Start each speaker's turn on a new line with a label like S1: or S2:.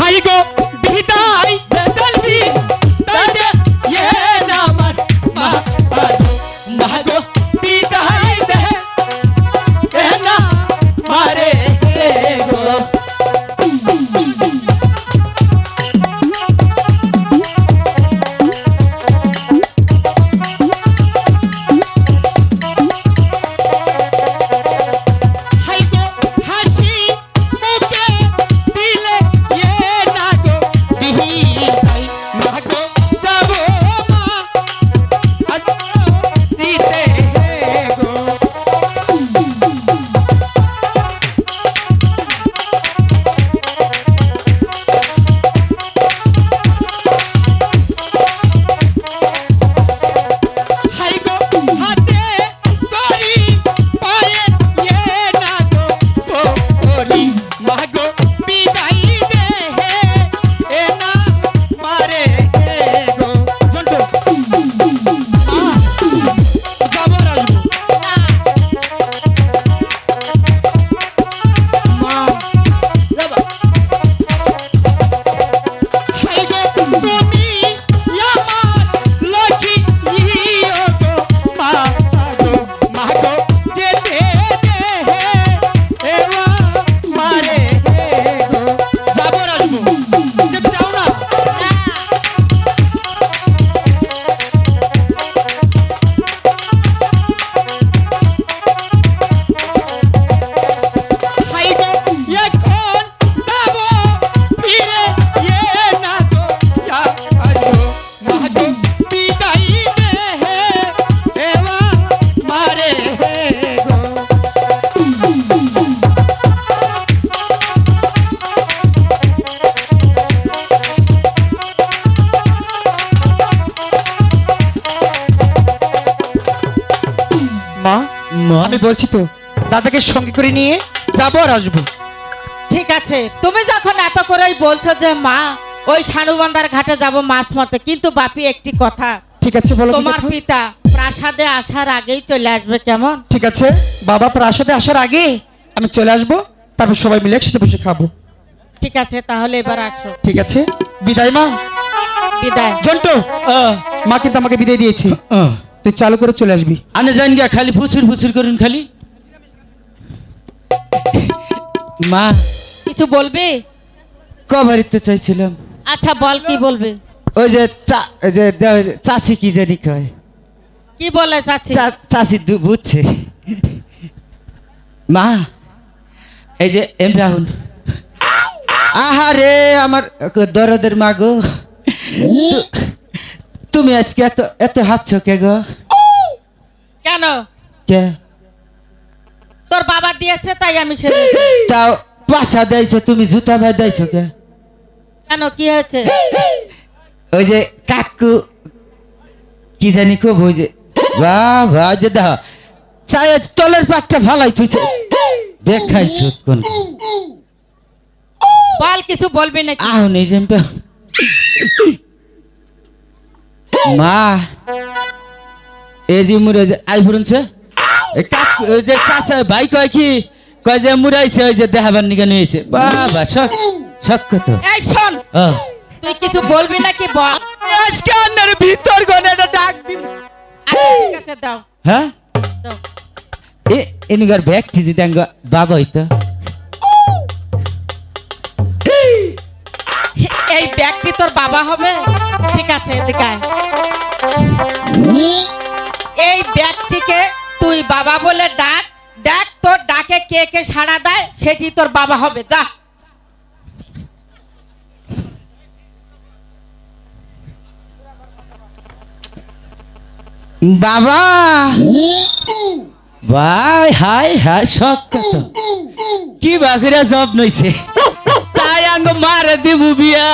S1: High গো বিদায়। আমি বলছি তো দাদাকে সঙ্গে করে নিয়ে যাব আর আসব।
S2: ঠিক আছে তুমি যখন এত করেই বলছো যে মা ওই সানুবান্দার ঘাটে যাব মাছ মারতে কিন্তু বাপি একটি কথা।
S1: ঠিক আছে বলো
S2: তোমার পিতা প্রাসাদে আসার আগেই চলে আসবে কেমন?
S1: ঠিক আছে বাবা প্রাসাদে আসার আগে আমি চলে আসব তারপর সবাই মিলে একসাথে বসে খাব।
S2: ঠিক আছে তাহলে এবার আসো।
S1: ঠিক আছে বিদায় মা।
S2: বিদায়।
S1: জন্টু মা কিন্তু আমাকে বিদায় দিয়েছে। তুই চালু করে চলে আসবি।
S3: আনে জান গিয়া খালি ফুসুর ফুসুর করুন খালি। মা
S2: কিছু বলবে?
S3: কবারিতে চাইছিলাম।
S2: আচ্ছা বল কি বলবে?
S3: ওই যে চা ওই যে দে- চাচি কি জানি কয়।
S2: কি বলে চাচ্ছি
S3: চা- চাচি দু- বুঝছে। মা এই যে এম রাহুল আহারে আমার দরদের মা গো। তু- তুমি আজকে এত এত হাঁটছ কে গো?
S2: কেন?
S3: কে?
S2: তোর বাবা দিয়েছে তাই আমি সেরে
S3: তাও পাশা দেয়ছো তুমি জুতা ভাই দেয়ছো কে?
S2: কেন কি হয়েছে?
S3: ওই যে কাকু কি জানি খুব ওই যে বাহ বাহ যে দেখ চায়ের তলের পাটটা ফালাই তুইছে দেখাইছ কোন।
S2: বল কিছু বলবি নাকি?
S3: আহ নেই যেমটা মা এই যে মুরে আই ফুরনছে যে চাচা ভাই কয় কি? কয় যে মুরাইছে ওই যে দেখাবার নিকে নিয়েছে। বাবা ছক ছক তো
S2: এই শোন তুই কিছু বলবি নাকি বল?
S1: আজকে আন্নার ভিতর গনে ডাক দিব
S2: আচ্ছা, ঠিক আছে দাও।
S3: হ্যাঁ? এ এনিগার ব্যক্তি যদি আঙ্গ বাবা হইতো।
S2: এই ব্যক্তি তোর বাবা হবে? ঠিক আছে, এদিকে এই ব্যক্তিকে তুই বাবা বলে ডাক। ডাক তোর ডাকে কে কে সাড়া দেয়, সেটি তোর বাবা হবে, যা।
S3: বাবা! ভাই, হাই হাই, সব কি বাঘরা জব নইছে? দিব বিয়া।